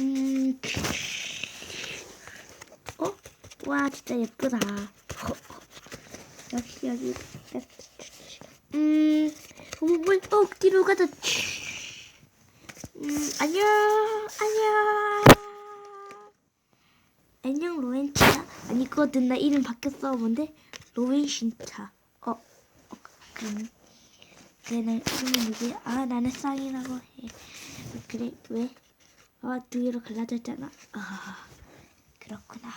음. 어? 와 진짜 예쁘다. 역시 여기. 음. 공부는 또 뒤로 가자. 음. 안녕. 안녕. 안녕 로엔치야. 아니 그거든 나 이름 바뀌었어. 뭔데? 로엔신차. 어. 어 그럼. 그래 나 그러면 이제 아 나는 쌍이라고 해. 아, 그래 왜? 아, 두 개로 갈라졌잖아. 아, 그렇구나.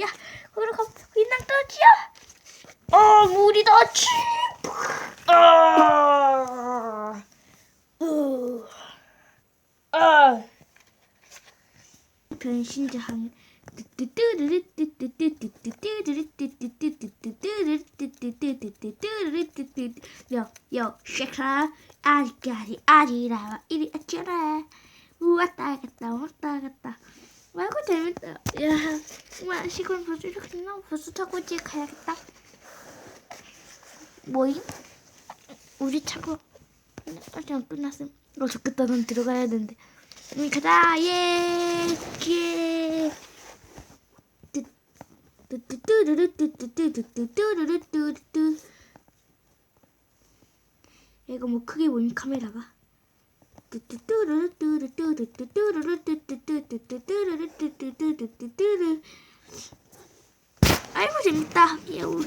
야, 그럼 그냥 떠지야. 아, 물이 다치. 아, 아, 변신장. 항. Yo, yo, shakra. 아리까리, 아리라와, 이리 아쳐라. 왔다 갔다, 왔다 갔다. 말고 재밌다. 야, 정말 시간 벌써 이렇게 나 벌써 타고 이제 가야겠다. 뭐임? 우리 차고 아직 안 끝났음. 어, 좋겠다. 난 들어가야 되는데. 음, 가자. 예. 예. 뚜루뚜뚜뚜뚜뚜뚜루뚜뚜 이거 뭐 크게 보니 카메라가 뚜뚜뚜루뚜루뚜뚜뚜뚜루뚜뚜뚜뚜뚜뚜뚜뚜뚜뚜뚜뚜 아이고 재밌다 야우 야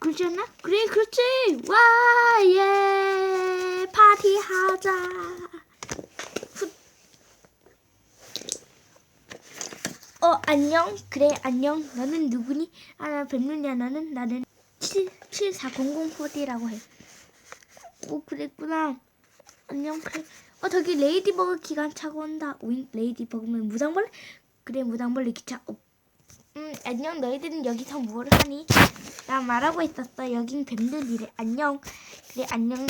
그렇지 않나? 그래 그렇지 와예 파티 하자 안녕. 그래, 안녕. 너는 누구니? 아, 나 뱀눈이야. 너는 나는 7400호디라고 해. 오, 그랬구나. 안녕. 그래. 어, 저기 레이디버그 기관차가 온다. 오잉, 레이디버그면 무당벌레? 그래, 무당벌레 기차. 어. 음, 안녕. 너희들은 여기서 뭘 하니? 나 말하고 있었어. 여긴 뱀들이래. 안녕. 그래, 안녕.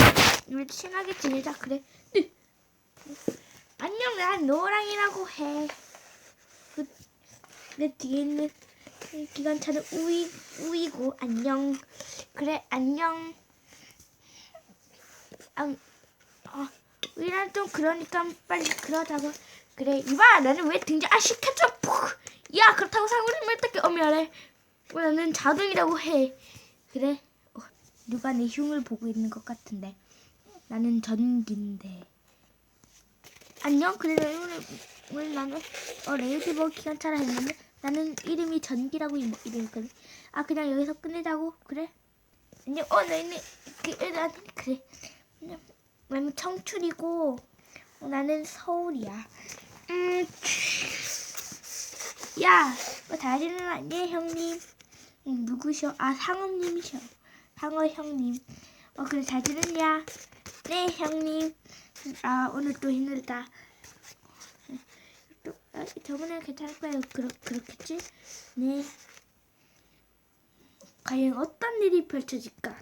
우리 친하게 지내자. 그래. 으. 안녕. 난 노랑이라고 해. 그, 내 뒤에 있는 이 기관차는 우이, 우이고, 안녕. 그래, 안녕. 아, 아, 우리랑 좀 그러니까 빨리 그러자고. 그래, 이봐. 나는 왜 등장, 아, 시켰죠. 푹. 야, 그렇다고 사고를 어떻게 어미하래. 어, 나는 자동이라고 해. 그래. 어, 누가 내 흉을 보고 있는 것 같은데. 나는 전기인데. 안녕. 그래 오늘 오늘 나는 어 레이디버 기관차라 했는데 나는 이름이 전기라고 이- 이름이거든. 아 그냥 여기서 끝내자고. 그래. 안녕. 어 너희는 그난 그래. 안녕. 나는 청춘이고 어, 나는 서울이야. 음. 야, 뭐 다시는 안녕 형님. 음, 누구셔? 아 상어님이셔. 상어 형님. 어 그래 잘 지냈냐? 네 형님. 아 오늘 또 힘들다. 또 아, 저번에 괜찮을 거예요. 그렇 그렇겠지? 네. 과연 어떤 일이 펼쳐질까?